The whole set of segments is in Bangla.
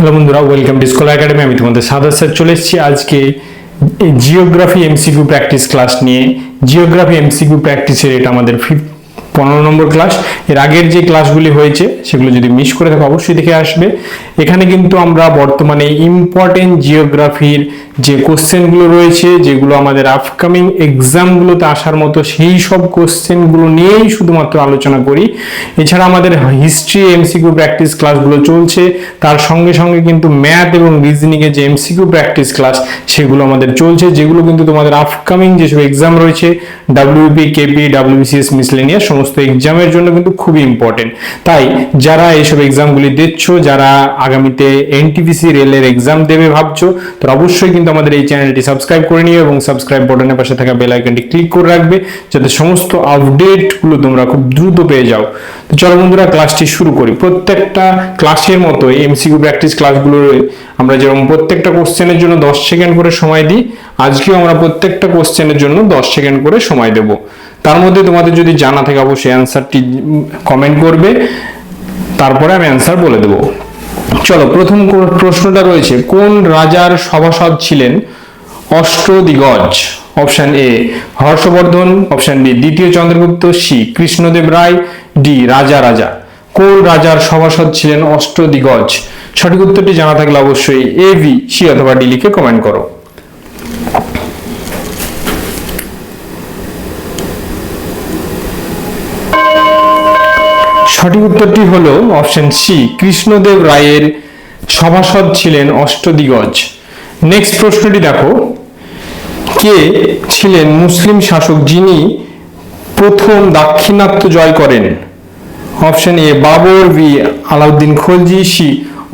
হ্যালো বন্ধুরা ওয়েলকাম টু স্কুল একাডেমি আমি তোমাদের সাদা স্যার চলে এসেছি। আজকে জিওগ্রাফি এমসিকিউ প্র্যাকটিস ক্লাস নিয়ে। জিওগ্রাফি এমসিকিউ প্র্যাকটিসের এটা আমাদের ফিফ পনেরো নম্বর ক্লাস এর আগের যে ক্লাসগুলি হয়েছে, সেগুলো যদি মিস করে থাকো, অবশ্যই দেখে আসবে। এখানে কিন্তু আমরা বর্তমানে ইম্পর্টেন্ট জিওগ্রাফির যে কোশ্চেনগুলো রয়েছে, যেগুলো আমাদের আপকামিং এক্সামগুলোতে আসার মতো সেই সব কোশ্চেনগুলো নিয়েই শুধুমাত্র আলোচনা করি। এছাড়া আমাদের হিস্ট্রি এমসিকিউ প্র্যাকটিস ক্লাসগুলো চলছে। তার সঙ্গে সঙ্গে কিন্তু ম্যাথ এবং রিজনিং এর যে এমসিকিউ প্র্যাকটিস ক্লাস সেগুলো আমাদের চলছে, যেগুলো কিন্তু তোমাদের আপকামিং যেসব এক্সাম রয়েছে ডাব্লিউপি কেপি ডাব্লিউবিসিএস মিসলেনিয়া সমস্ত এক্সামের জন্য কিন্তু খুবই ইম্পর্টেন্ট তাই যারা এইসব এক্সামগুলি দিচ্ছ যারা আগামীতে এনটিপিসি রেলের এক্সাম দেবে ভাবছ তো অবশ্যই কিন্তু আমাদের এই চ্যানেলটি সাবস্ক্রাইব করে নিও এবং সাবস্ক্রাইব বাটনের পাশে থাকা বেল আইকনটি ক্লিক করে রাখবে, যাতে সমস্ত আপডেটগুলো তোমরা খুব দ্রুত পেয়ে যাও। তো চলো বন্ধুরা ক্লাসটি শুরু করি। প্রত্যেকটা ক্লাসের মতো এমসিকিউ প্র্যাকটিস ক্লাসগুলো আমরা যেরকম প্রত্যেকটা কোশ্চেনের জন্য দশ সেকেন্ড করে সময় দিই, আজকেও আমরা প্রত্যেকটা কোশ্চেনের জন্য দশ সেকেন্ড করে সময় দেব। তার মধ্যে তোমাদের যদি জানা থাকে, অবশ্যই অ্যান্সারটি কমেন্ট করবে। তারপরে আমি অ্যান্সার বলে দেবো। চলো, প্রথম প্রশ্নটা রয়েছে, কোন রাজার সভাসদ ছিলেন অষ্টদিগজ option A Harshavardhana. Option B দ্বিতীয় চন্দ্রগুপ্ত। সি কৃষ্ণদেব রায়। ডি রাজা রাজা। কোন রাজার সভাসদ ছিলেন অষ্টদিগজ সঠিক উত্তরটি জানা থাকলে অবশ্যই এ বি সি অথবা ডি লিখে কমেন্ট করো। সঠিক উত্তরটি হল অপশন সি কৃষ্ণদেব রায়ের সভাসদ ছিলেন অষ্টদিগজ। নেক্সট প্রশ্নটি দেখো। কে ছিলেন মুসলিম শাসক যিনি প্রথম দাক্ষিণাত্য জয় করেন? Option A Babur B Alauddin Khalji C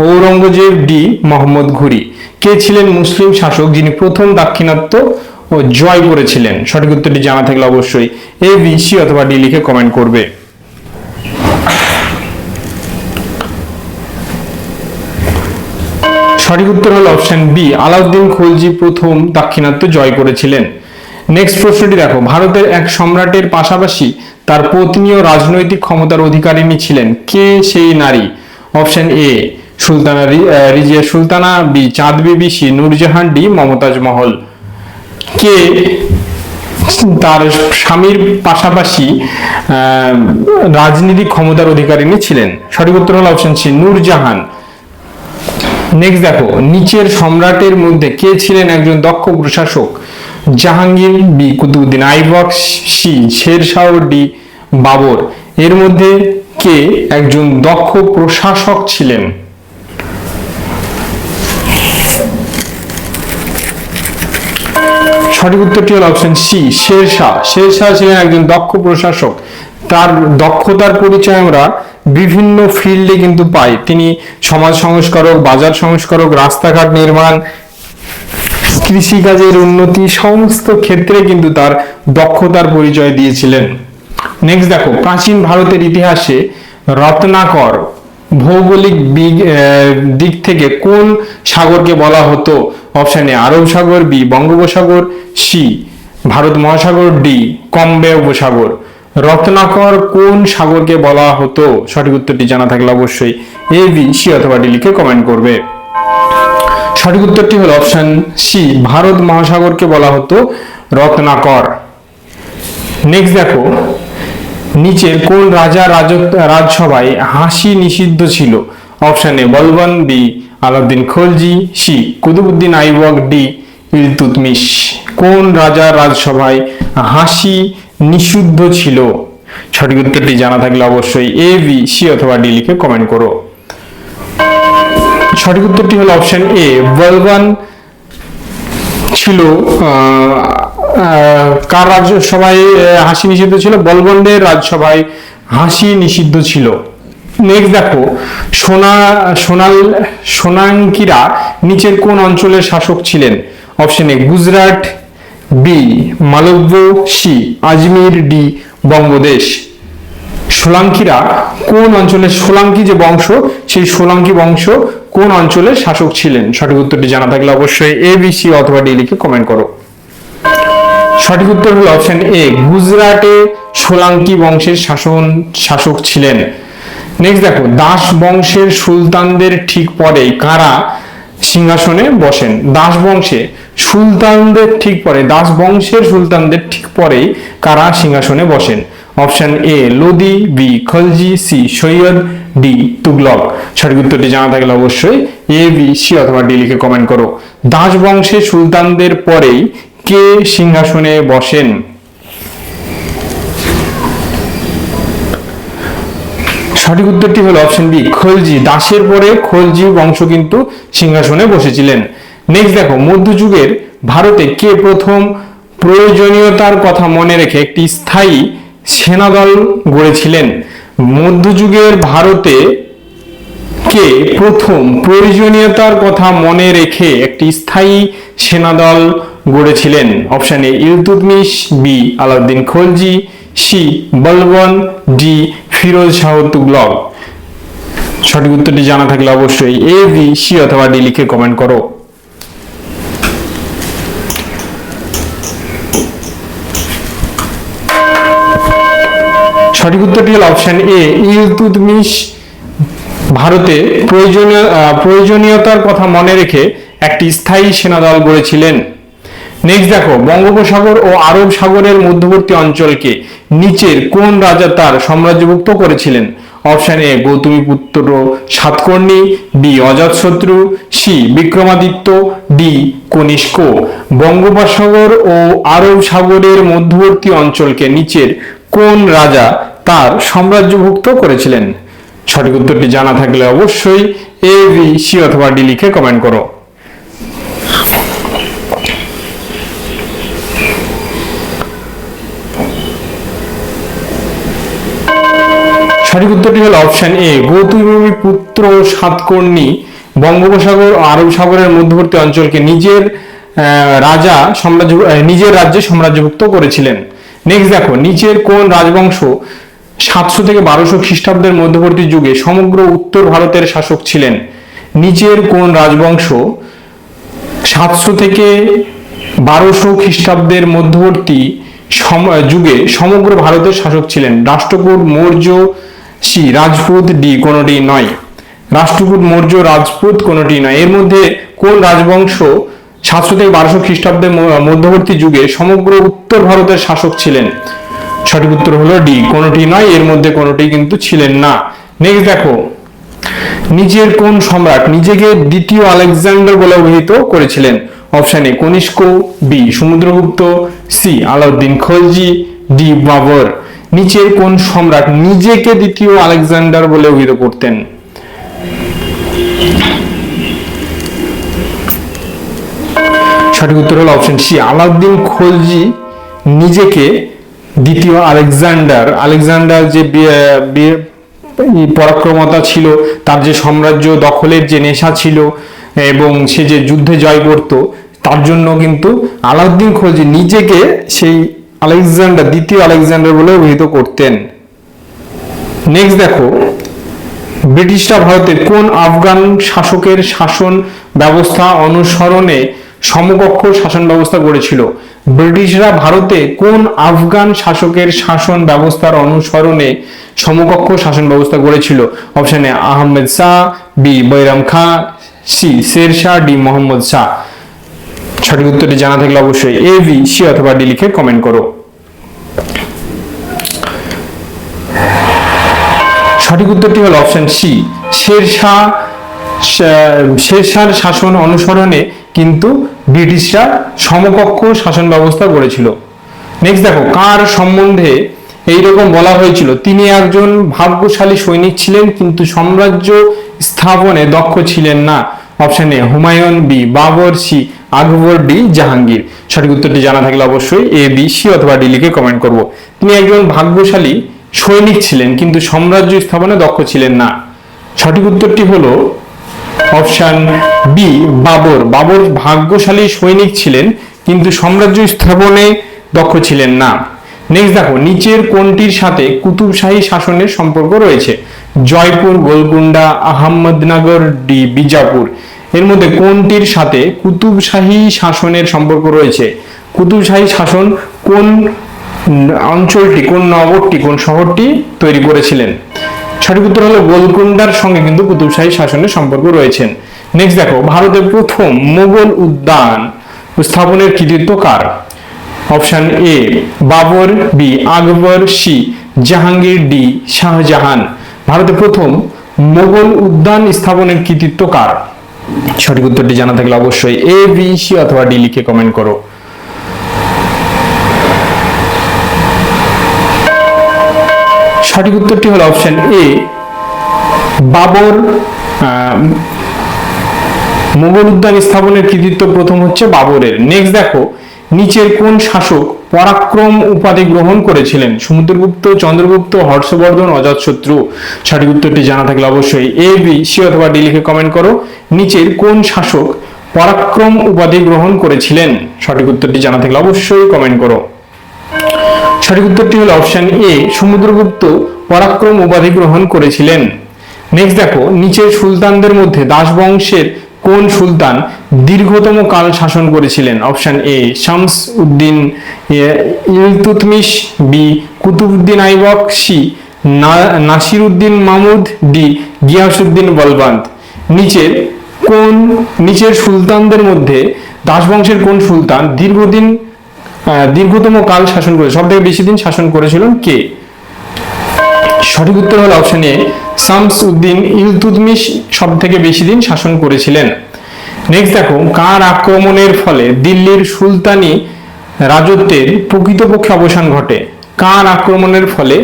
Aurangzeb D, Muhammad Ghori. কে ছিলেন মুসলিম শাসক যিনি প্রথম দাক্ষিণাত্য ও জয় করেছিলেন? সঠিক উত্তরটি জানা থাকলে অবশ্যই এ বি সি অথবা ডি লিখে কমেন্ট করবে। সঠিক উত্তর হলো অপশন বি আলাউদ্দিন খলজি প্রথম দাক্ষিণাত্য জয় করেছিলেন। নেক্সট প্রশ্নটি দেখো। ভারতের এক সম্রাটের পাশাপাশি তার পত্নীও রাজনৈতিক ক্ষমতার অধিকারিণী ছিলেন। কে সেই নারী? Option A Sultana Razia Sultana B Chand Bibi C Nurjahan D Mumtaz Mahal. কে তার স্বামীর পাশাপাশি রাজনীতিক ক্ষমতার অধিকারিণী ছিলেন? সঠিক উত্তর হলো অপশন সি নূরজাহান। নেক্সট দেখো, নিচের সম্রাটের মধ্যে কে ছিলেন একজন দক্ষ প্রশাসক? Jahangir, B. Qutbuddin Aibak, C. Sher Shah, D. Babur. এর মধ্যে কে একজন দক্ষ প্রশাসক ছিলেন? সঠিক উত্তরটি হল অপশন সি শেরশাহ। শেরশাহ ছিলেন একজন দক্ষ প্রশাসক। তার দক্ষতার পরিচয় আমরা বিভিন্ন ফিল্ডে কিন্তু পাই। তিনি সমাজ সংস্কারক, বাজার সংস্কারক, রাস্তাঘাট নির্মাণ, কৃষিকাজের উন্নতি, সমস্ত ক্ষেত্রে কিন্তু তার দক্ষতার পরিচয় দিয়েছিলেন। নেক্সট দেখো, প্রাচীন ভারতের ইতিহাসে রত্নাকর ভৌগোলিক দিক থেকে কোন সাগরকে বলা হতো? অপশন এ আরব সাগর বি বঙ্গোপসাগর সি ভারত মহাসাগর ডি কম্বে উপসাগর। রত্নাকর কোন সাগরকে বলা হতো? সঠিক উত্তরটি জানা থাকলে অবশ্যই এ বি সি অথবা ডি লিখে কমেন্ট করবে। সঠিক উত্তরটি হলো অপশন সি ভারত মহাসাগরকে বলা হতো রত্নাকর। নেক্সট দেখো নিচের কোন রাজা রাজসভায় হাসি নিষিদ্ধ ছিল? Option A Balban B Alauddin Khalji C Qutbuddin Aibak D Iltutmish. কোন রাজা রাজসভায় হাসি নিষিদ্ধ ছিল। সঠিক উত্তরটি জানা থাকলে অবশ্যই এ বি সি অথবা ডি লিখে কমেন্ট করো। সঠিক উত্তরটি হলো অপশন এ বলবান ছিল কার রাজ্যসভায় হাসি নিষিদ্ধ ছিল? বলবন্ডের রাজসভায় হাসি নিষিদ্ধ ছিল। নেক্সট দেখো, সোনা, সোনাল, সোনাঙ্কিরা নিচের কোন অঞ্চলের শাসক ছিলেন? Option A Gujarat B, Malwa C Ajmer D, Bangadesh. সোলাঙ্কিরা কোন অঞ্চলের সোলাঙ্কি যে বংশ, সেই সোলাঙ্কি বংশ কোন অঞ্চলের শাসক ছিলেন? সঠিক উত্তরটি জানা থাকলে অবশ্যই এ বি সি অথবা ডি লিখে কমেন্ট করো। সঠিক উত্তর হলো অপশন এ গুজরাটে সোলাঙ্কি বংশের শাসন, শাসক ছিলেন। নেক্সট দেখো, দাস বংশের সুলতানদের ঠিক পরেই কারা সিংহাসনে বসেন? দাস বংশে সুলতানদের ঠিক পরে, দাস বংশের সুলতানদের ঠিক পরেই কারা সিংহাসনে বসেন? Option A Lodi B Khalji C Sayyid D Tughlaq. সঠিক উত্তরটি জানা থাকলে অবশ্যই এ বি সি অথবা ডি লিখে কমেন্ট করো। দাস বংশের সুলতানদের পরেই কে সিংহাসনে বসেন? সঠিক উত্তরটি হলো অপশন বি খলজি। দাসের পরে খলজি বংশ কিন্তু সিংহাসনে বসেছিলেন। নেক্সট দেখো, মধ্যযুগের ভারতে কে প্রথম প্রয়োজনীয়তার কথা মনে রেখে একটি স্থায়ী সেনাদল গড়েছিলেন? মধ্যযুগের ভারতে কে প্রথম প্রয়োজনীয়তার কথা মনে রেখে একটি স্থায়ী সেনাদল গড়েছিলেন? Option A Iltutmish B Alauddin Khalji C Balban D Firoz Shah Tughlaq. সঠিক উত্তরটি জানা থাকলে অবশ্যই এ বি সি অথবা ডি লিখে কমেন্ট করো। সঠিক উত্তরটি হল অপশন এ ইলতুতমিশ ভারতে প্রয়োজনীয় প্রয়োজনীয়তার কথা মনে রেখে একটি স্থায়ী সেনাদল গড়েছিলেন। নেক্সট দেখো, বঙ্গোপসাগর ও আরব সাগরের মধ্যবর্তী অঞ্চলকে নিচের কোন রাজা তার সাম্রাজ্যভুক্ত করেছিলেন? Option A Gautamiputra Satakarni B Ajatashatru C Vikramaditya D Kanishka. Bangopasagar ও আরব সাগরের মধ্যবর্তী অঞ্চলকে নিচের কোন রাজা তার সাম্রাজ্যভুক্ত করেছিলেন। সঠিক উত্তরটি জানা থাকলে অবশ্যই এ বি সি অথবা ডি লিখে কমেন্ট করো। সঠিক উত্তরটি হলো option A Gautamiputra Satakarni, বঙ্গোপসাগর ও আরব সাগরের মধ্যবর্তী অঞ্চলকে নিজের রাজা সাম্রাজ্য নিজের রাজ্যে সাম্রাজ্যভুক্ত করেছিলেন। নেক্সট দেখো, নিচের কোন রাজবংশ সাতশো থেকে বারোশো খ্রিস্টাব্দের মধ্যবর্তী যুগে সমগ্র উত্তর ভারতের শাসক ছিলেন। নিচের কোন রাজবংশ সাতশো থেকে বারোশো খ্রিস্টাব্দের মধ্যবর্তী যুগে সমগ্র ভারতের শাসক ছিলেন। রাষ্ট্রকূট মৌর্য সি রাজপুত ডি কোনটি নয়। রাষ্ট্রকূট মৌর্য রাজপুত কোনটি নয়। এর মধ্যে কোন রাজবংশ সাতশো থেকে বারোশো খ্রিস্টাব্দের মধ্যবর্তী যুগে সমগ্র উত্তর ভারতের শাসক ছিলেন? সঠিক উত্তর হলো ডি। কোনটি নয়, এর মধ্যে কোনটি কিন্তু ছিলেন না। নেক্সট দেখো। নিজের কোন সম্রাট নিজেকে দ্বিতীয় আলেকজান্ডার বলে অভিহিত করেছিলেন? Option A Kanishka. B Samudragupta. C Alauddin Khalji. D Babur. নিচের কোন সম্রাট নিজেকে দ্বিতীয় আলেকজান্ডার বলে অভিহিত করতেন? সঠিক উত্তর হলো অপশন সি আলাউদ্দিন খলজি নিজেকে দ্বিতীয় আলেকজান্ডার। আলেকজান্ডার যে পরাক্রমতা ছিল, তার যে সাম্রাজ্য দখলের যে নেশা ছিল, এবং সে যে যুদ্ধে জয় করত, তার জন্য কিন্তু আলাউদ্দিন খলজি নিজেকে সেই আলেকজান্ডার, দ্বিতীয় আলেকজান্ডার বলে অভিহিত করতেন। নেক্সট দেখো, ব্রিটিশরা ভারতের কোন আফগান শাসকের শাসন ব্যবস্থা অনুসরণে সমকক্ষ শাসন ব্যবস্থা গড়েছিল। ব্রিটিশরা ভারতে কোন আফগান শাসকের শাসন ব্যবস্থার অনুসরণে সমকক্ষ শাসন ব্যবস্থা গড়েছিল অপশনে Ahmed Shah B Bairam Khan C Sher Shah D Muhammad Shah. সঠিক উত্তরটি জানা থাকলে অবশ্যই এ বি সি অথবা ডি লিখে কমেন্ট করো। সঠিক উত্তরটি হলো অপশন সি শের শেরশাহ শেরশাহর শাসন অনুসরণে কিন্তু ব্রিটিশরা সমকক্ষ শাসন ব্যবস্থা গড়েছিল নেক্সট দেখো, কার সম্বন্ধে এইরকম বলা হয়েছিল? তিনি একজন ভাগ্যশালী সৈনিক ছিলেন, কিন্তু সাম্রাজ্য স্থাপনে দক্ষ ছিলেন না। Option A Humayun B, Babur C, Akbar D, Jahangir. সঠিক উত্তরটি জানা থাকলে অবশ্যই এ বি সি অথবা ডি লিখে কমেন্ট করব। তিনি একজন ভাগ্যশালী সৈনিক ছিলেন, কিন্তু সাম্রাজ্য স্থাপনে দক্ষ ছিলেন না। সঠিক উত্তরটি হলো অপশন বি, বাবর। বাবর ভাগ্যশালী সৈনিক ছিলেন, কিন্তু সাম্রাজ্য স্থাপনে দক্ষ ছিলেন না। নেক্সট দেখো, নিচের কোনটির সাথে কুতুবশাহী শাসনের সম্পর্ক রয়েছে। জয়পুর গোলকুন্ডা আহমদনগর, ডি, বিজাপুর। এর মধ্যে কোনটির সাথে কুতুবশাহী শাসনের সম্পর্ক রয়েছে। কুতুবশাহী শাসন কোন অঞ্চলটি, কোন নগরটি, কোন শহরটি তৈরি করেছিলেন? সঠিক উত্তর হলো গোলকুন্ডার সঙ্গে কিন্তু কুতুব শাহী শাসনের সম্পর্ক রয়েছেন। নেক্সট দেখো, ভারতের প্রথম মোগল উদ্যান স্থাপনের কৃতিত্ব কার? Option A Babur B, Akbar C, Jahangir D, Shah Jahan. ভারতের প্রথম মোগল উদ্যান স্থাপনের কৃতিত্ব কার? সঠিক উত্তরটি জানা থাকলে অবশ্যই এ বি সি অথবা ডি লিখে কমেন্ট করো। সঠিক উত্তরটি হলো অপশন এ বাবর মুঘল উদ্যান স্থাপনের কৃতিত্ব প্রথম হচ্ছে বাবরের। নেক্সট দেখো, নিচের কোন শাসক পরাক্রম উপাধি গ্রহণ করেছিলেন? সমুদ্রগুপ্ত, চন্দ্রগুপ্ত, হর্ষবর্ধন, অজাতশত্রু। সঠিক উত্তরটি জানা থাকলে অবশ্যই এ বি সি অথবা ডি লিখে কমেন্ট করো। নিচের কোন শাসক পরাক্রম উপাধি গ্রহণ করেছিলেন? সঠিক উত্তরটি জানা থাকলে অবশ্যই কমেন্ট করো। সঠিক উত্তরটি হলো অপশন এ সমুদ্রগুপ্ত পরাক্রম উপাধি গ্রহণ করেছিলেন। নেক্সট দেখো, নিচের সুলতানদের মধ্যে দাস বংশের কোন সুলতান দীর্ঘতম কাল শাসন করেছিলেন? Option A Shams uddin Iltutmish B Qutbuddin Aibak C Nasir uddin Mahmud D Ghiyasuddin Balban নিচের কোন, নিচের সুলতানদের মধ্যে দাস বংশের কোন সুলতান দীর্ঘদিন দীর্ঘতম কাল শাসন করে সব থেকে বেশি দিন শাসন করেছিলেন কে? সঠিক উত্তর হলো অপশন এ শামস উদ্দিন ইলতুতমিশ সব থেকে বেশি দিন শাসন করেছিলেন। নেক্সট দেখো, কার আক্রমণের ফলে দিল্লির সুলতানি রাজত্বের প্রকৃতপক্ষে অবসান ঘটে? কার আক্রমণের ফলে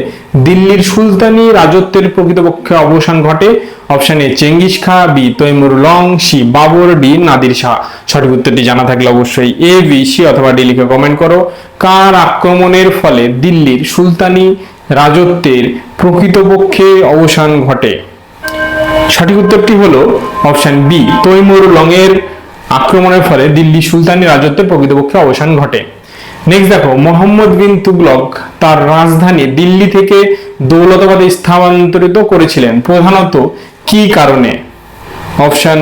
দিল্লির সুলতানি রাজত্বের প্রকৃতপক্ষে অবসান ঘটে? Option A, Genghis Khan, B, Timur Lang, C, Babur, D, Nadir Shah. সঠিক উত্তরটি জানা থাকলে অবশ্যই এ, বি, সি অথবা ডি লিখে কমেন্ট করো। কার আক্রমণের ফলে দিল্লির সুলতানি রাজত্বের প্রকৃতপক্ষে অবসান ঘটে? সঠিক উত্তরটি হলো অপশন বি, তৈমুর লংয়ের আক্রমণের ফলে দিল্লি সুলতানি রাজত্বের প্রকৃতপক্ষে অবসান ঘটে। নেক্সট দেখো, মোহাম্মদ বিন তুগলক তার রাজধানী দিল্লি থেকে দৌলতাবাদে স্থানান্তরিত করেছিলেন। প্রধানত কি কারণে? অপশন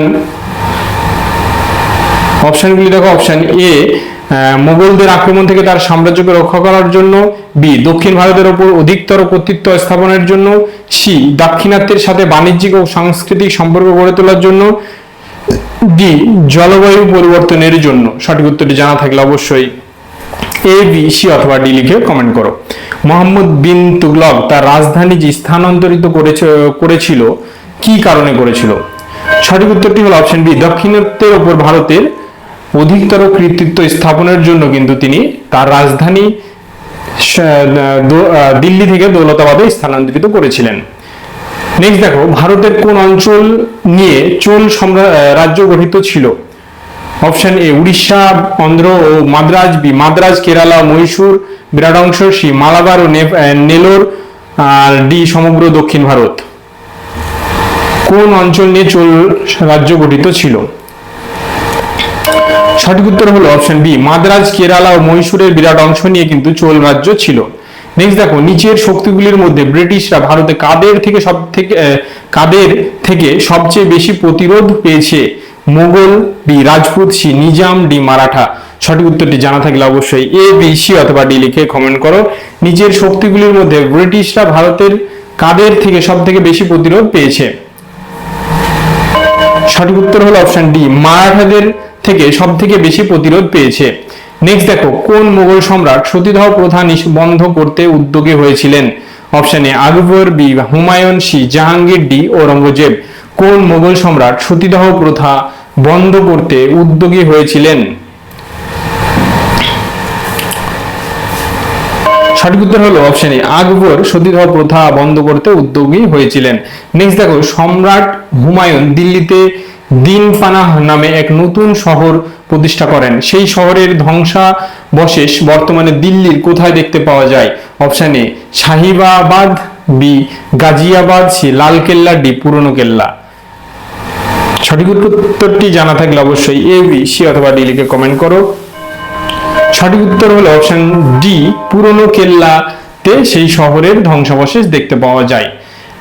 অপশনগুলি দেখো অপশন এ মোগলদের আক্রমণ থেকে তার সাম্রাজ্যকে রক্ষা করার জন্য বি দক্ষিণ ভারতের ওপর অধিকতর কর্তৃত্ব স্থাপনের জন্য সি দাক্ষিণাত্যের সাথে বাণিজ্যিক ও সাংস্কৃতিক সম্পর্ক গড়ে তোলার জন্য ডি জলবায়ু পরিবর্তনের জন্য। সঠিক উত্তরটি জানা থাকলে অবশ্যই এ বি সি অথবা ডি লিখে কমেন্ট করো। মোহাম্মদ বিন তুগলক তার রাজধানী যে স্থানান্তরিত করেছিল কি কারণে করেছিল? সঠিক উত্তরটি হলো অপশন বি দক্ষিণাত্যের ওপর ভারতের অধিকতর কৃতিত্ব স্থাপনের জন্য কিন্তু তিনি তার রাজধানী দিল্লি থেকে দৌলতাবাদে স্থানান্তরিত করেছিলেন। নেক্সট দেখো, ভারতের কোন অঞ্চল নিয়ে চোল রাজ্য গঠিত ছিল? অপশন এ উড়িষ্যা, অন্ধ্র ও মাদ্রাজ বি মাদ্রাজ, কেরালা, মহীশূর, বিরাট অংশ সি মালাবার ও নেলোর, আর ডি সমগ্র দক্ষিণ ভারত। কোন অঞ্চল নিয়ে চোল রাজ্য গঠিত ছিল? সঠিক উত্তর হলো অপশন বি মাদ্রাজ, কেরালা ও মহীশূরের বিরাট অংশ নিয়ে কিন্তু চোল রাজ্য ছিল। নেক্সট দেখো, নিচের শক্তিগুলির মধ্যে ব্রিটিশরা ভারতে কাদের থেকে সব থেকে কাদের থেকে সবচেয়ে বেশি প্রতিরোধ পেয়েছে? Mughal B Rajput, C Nizam, D Maratha. সঠিক উত্তরটি জানা থাকলে অবশ্যই এ বি সি অথবা ডি লিখে কমেন্ট করো। নিচের শক্তিগুলির মধ্যে ব্রিটিশরা ভারতের কাদের থেকে সব থেকে বেশি প্রতিরোধ পেয়েছে? সঠিক উত্তর হলো অপশন ডি মারাঠাদের থেকে সব থেকে বেশি প্রতিরোধ পেয়েছে। নেক্সট দেখো, কোন মুঘল সম্রাট সতীদাহ প্রথা নিবন্ধ করতে উদ্যোগী হয়েছিলেন? Option A Akbar B, Humayun C, Jahangir D Aurangzeb কোন মুঘল সম্রাট সতীদাহ প্রথা বন্ধ করতে উদ্যোগী হয়েছিলেন? সঠিক উত্তর হলো অপশন এ আকবর সতীদাহ প্রথা বন্ধ করতে উদ্যোগী হয়েছিলেন। নেক্সট দেখো, সম্রাট হুমায়ুন দিল্লিতে দিনপানাহ নামে এক নতুন শহর প্রতিষ্ঠা করেন। সেই শহরের ধ্বংসাবশেষ বর্তমানে দিল্লির কোথায় দেখতে পাওয়া যায়? Option A Shahibabad B Ghaziabad C Lal Qila D Purana Qila সঠিক উত্তরটি জানা থাকলে অবশ্যই এ বি সি অথবা ডি লিখে কমেন্ট করো। সঠিক উত্তর হলো অপশন ডি পুরনো কেল্লাতে সেই শহরের ধ্বংসাবশেষ দেখতে পাওয়া যায়।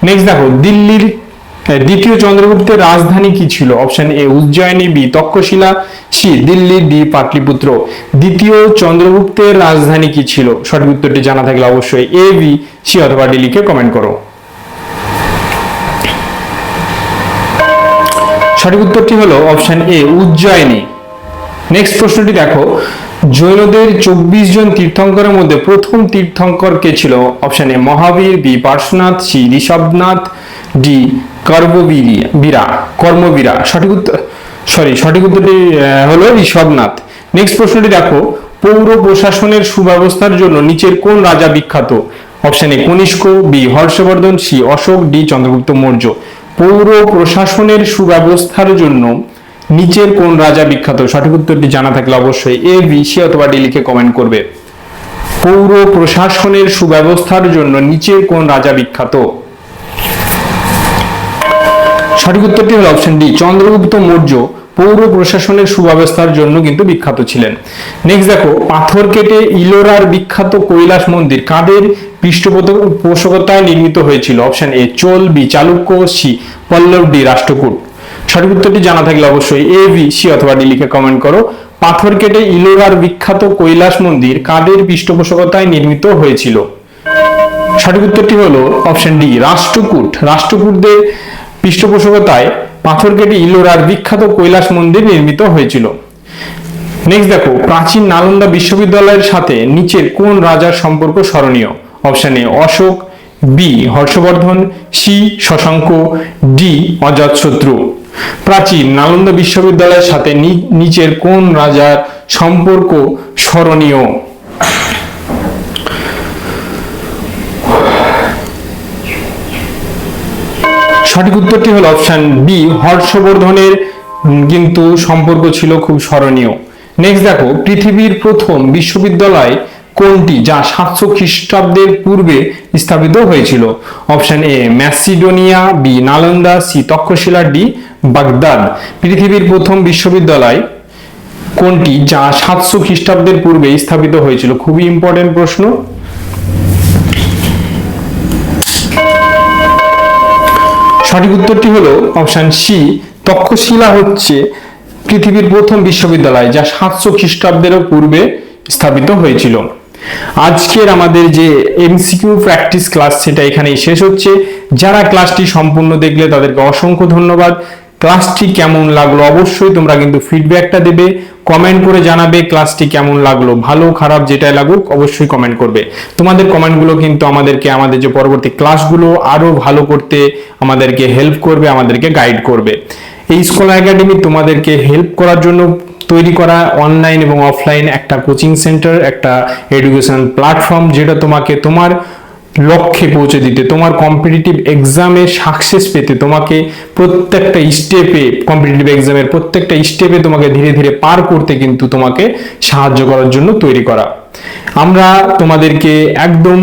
নেক্সট দেখো, দিল্লির দ্বিতীয় চন্দ্রগুপ্তের রাজধানী কি ছিল? Option A Ujjayini B Takshashila C Delhi D Pataliputra. দ্বিতীয় চন্দ্রগুপ্তের রাজধানী কি ছিল? সঠিক উত্তরটি জানা থাকলে অবশ্যই এ বি সি অথবা ডি লিখে কমেন্ট করো। সঠিক উত্তরটি হলো অপশন এ উজ্জয়িনী। নেক্সট প্রশ্নটি দেখো জৈনদের চব্বিশ জন তীর্থঙ্করের মধ্যে প্রথম তীর্থঙ্কর কে ছিল? Option Mahavir, B Parshvanath, C Rishabhanath, D Karmavira, Vira, Karmavira. সঠিক উত্তর সরি সঠিক উত্তরটি হলো ঋষভনাথ। নেক্সট প্রশ্নটি দেখো, পৌর প্রশাসনের সুব্যবস্থার জন্য নিচের কোন রাজা বিখ্যাত? Option A Kanishka, B Harshavardhana, C Ashoka, D Chandragupta Maurya. পৌর প্রশাসনের সুব্যবস্থার জন্য নিচের কোন রাজা বিখ্যাত? সঠিক উত্তরটি জানা থাকলে অবশ্যই এ বি সি অথবা ডি লিখে কমেন্ট করবে। পৌর প্রশাসনের সুব্যবস্থার জন্য নিচের কোন রাজা বিখ্যাত? সঠিক উত্তরটি হলো অপশন ডি চন্দ্রগুপ্ত মৌর্য পৌর প্রশাসনের সুব্যবস্থার জন্য কিন্তু বিখ্যাত ছিলেন। নেক্সট দেখো, পাথর কেটে ইলোরার বিখ্যাত কৈলাস মন্দির কাদের পৃষ্ঠপোষকতায় নির্মিত হয়েছিল? Option A Chola B Chalukya, C Pallava D Rashtrakuta. সঠিক উত্তরটি জানা থাকলে অবশ্যই এ বি সি অথবা ডি লিখে কমেন্ট করো। পাথর কেটে ইলোরার বিখ্যাত কৈলাস মন্দির কাদের পৃষ্ঠপোষকতায় নির্মিত হয়েছিল? সঠিক উত্তরটি হলো অপশন ডি রাষ্ট্রকূট। রাষ্ট্রকূটদের পৃষ্ঠপোষকতায় পাথর কেটে ইলোরার বিখ্যাত কৈলাস মন্দির নির্মিত হয়েছিল। নেক্সট দেখো, প্রাচীন নালন্দা বিশ্ববিদ্যালয়ের সাথে নিচের কোন রাজার সম্পর্ক স্মরণীয়? Option A Ashoka B Harshavardhana C Shashanka D Ajatashatru. প্রাচীন নালন্দা বিশ্ববিদ্যালয়ের সাথে নিচের কোন রাজার সম্পর্ক স্মরণীয়? সঠিক উত্তরটি হলো অপশন বি, হর্ষবর্ধনের কিন্তু সম্পর্ক ছিল খুব স্মরণীয়। নেক্সট দেখো, পৃথিবীর প্রথম বিশ্ববিদ্যালয় কোনটি যা সাতশো খ্রিস্টাব্দের পূর্বে স্থাপিত হয়েছিল? Option A, Macedonia, B, Nalanda, C, Taxila, D, Baghdad. পৃথিবীর প্রথম বিশ্ববিদ্যালয় কোনটি যা সাতশো খ্রিস্টাব্দের পূর্বে স্থাপিত হয়েছিল? খুবই ইম্পর্টেন্ট প্রশ্ন। সঠিক উত্তরটি হলো অপশন সি, তক্ষশিলা হচ্ছে পৃথিবীর প্রথম বিশ্ববিদ্যালয় যা সাতশো খ্রিস্টাব্দেরও পূর্বে স্থাপিত হয়েছিল। আজকের আমাদের যে এমসিকিউ প্র্যাকটিস ক্লাস সেটা এখানেই শেষ হচ্ছে। যারা ক্লাসটি সম্পূর্ণ দেখলে তাদেরকে অসংখ্য ধন্যবাদ। ক্লাসটি কেমন লাগল অবশ্যই তোমরা কিন্তু ফিডব্যাকটা দেবে। কমেন্ট করে জানাবে ক্লাসটি কেমন লাগল, ভালো, খারাপ, যেটাই লাগুক, অবশ্যই কমেন্ট করবে। তোমাদের কমেন্টগুলো কিন্তু আমাদেরকে, আমাদের যে পরবর্তী ক্লাসগুলো আরও ভালো করতে আমাদেরকে হেল্প করবে, আমাদেরকে গাইড করবে। এই স্কলার একাডেমি তোমাদেরকে হেল্প করার জন্য তৈরি করা অনলাইন এবং অফলাইন একটা কোচিং সেন্টার একটা এডুকেশন প্ল্যাটফর্ম যেটা তোমাকে তোমার লক্ষ্যে পৌঁছে দিতে, তোমার কম্পিটিটিভ এক্সামে সাকসেস পেতে, তোমাকে প্রত্যেকটা স্টেপে কম্পিটিটিভ এক্সামের প্রত্যেকটা স্টেপে তোমাকে ধীরে ধীরে পার করতে কিন্তু তোমাকে সাহায্য করার জন্য তৈরি করা। আমরা তোমাদেরকে একদম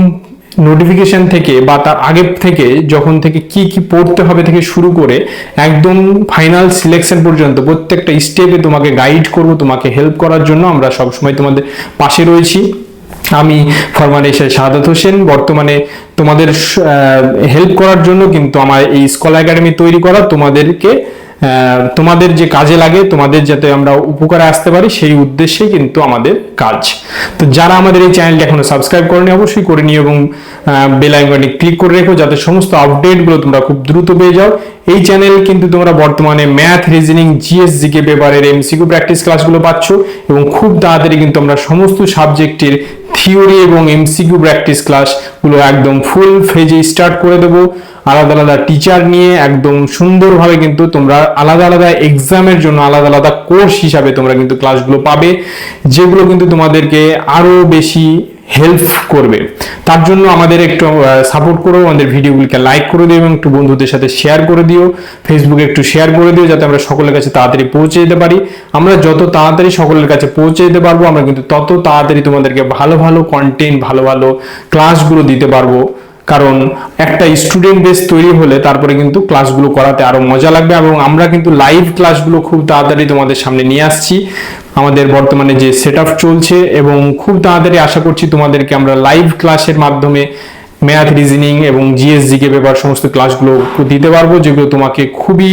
নোটিফিকেশন থেকে বা তার আগে থেকে যখন থেকে কি কি পড়তে হবে থেকে শুরু করে একদম ফাইনাল সিলেকশন পর্যন্ত প্রত্যেকটা স্টেপে তোমাকে গাইড করব, তোমাকে হেল্প করার জন্য আমরা সবসময় তোমাদের পাশে রয়েছি। আমি ফরমান এসে শাহাদাত হোসেন, বর্তমানে তোমাদের হেল্প করার জন্য কিন্তু আমার এই স্কলার একাডেমি তৈরি করা তোমাদেরকে তোমাদের যে কাজে লাগে, তোমাদের যাতে আমরা উপকারে আসতে পারি, সেই উদ্দেশ্যে কিন্তু আমাদের কাজ। তো যারা আমাদের এই চ্যানেলটি এখনও সাবস্ক্রাইব করেনি, অবশ্যই করে নিও এবং বেল আইকনে ক্লিক করে রেখো যাতে সমস্ত আপডেটগুলো তোমরা খুব দ্রুত পেয়ে যাও। এই চ্যানেল কিন্তু তোমরা বর্তমানে ম্যাথ রিজনিং জিএস জিকে পেপারের এমসিকিউ প্র্যাকটিস ক্লাসগুলো পাচ্ছ এবং খুব তাড়াতাড়ি কিন্তু আমরা সমস্ত সাবজেক্টের থিওরি এবং এমসিকিউ প্র্যাকটিস ক্লাসগুলো একদম ফুল ফেজে স্টার্ট করে দেবো। আলাদা আলাদা টিচার নিয়ে একদম সুন্দরভাবে কিন্তু তোমরা আলাদা আলাদা এক্সামের জন্য আলাদা আলাদা কোর্স হিসাবে তোমরা কিন্তু ক্লাসগুলো পাবে, যেগুলো কিন্তু তোমাদেরকে আরও বেশি হেল্প করবে। তার জন্য আমাদের একটু সাপোর্ট করো, আমাদের ভিডিওগুলিকে লাইক করে দিও এবং একটু বন্ধুদের সাথে শেয়ার করে দিও। ফেসবুকে একটু শেয়ার করে দিও যাতে আমরা সকলের কাছে তাড়াতাড়ি পৌঁছে যেতে পারি। আমরা যত তাড়াতাড়ি সকলের কাছে পৌঁছে যেতে পারব, আমরা কিন্তু তত তাড়াতাড়ি তোমাদেরকে ভালো ভালো কন্টেন্ট ভালো ভালো ক্লাসগুলো দিতে পারব। কারণ একটা স্টুডেন্ট বেস তৈরি হলে তারপরে কিন্তু ক্লাসগুলো করাতে আরও মজা লাগবে এবং আমরা কিন্তু লাইভ ক্লাসগুলো খুব তাড়াতাড়ি তোমাদের সামনে নিয়ে আসছি। আমাদের বর্তমানে যে সেট চলছে এবং খুব তাড়াতাড়ি আশা করছি তোমাদেরকে আমরা লাইভ ক্লাসের মাধ্যমে ম্যাথ রিজনিং এবং জিএসজি কে পেপার সমস্ত ক্লাসগুলো দিতে পারব, যেগুলো তোমাকে খুবই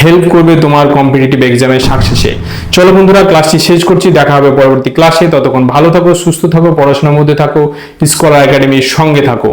হেল্প করবে তোমার কম্পিটিটিভ এক্সামের সাকসেসে চলো বন্ধুরা ক্লাসটি শেষ করছি, দেখা হবে পরবর্তী ক্লাসে ততক্ষণ ভালো থাকো, সুস্থ থাকো, পড়াশোনার মধ্যে থাকো স্কলার একাডেমির সঙ্গে থাকো।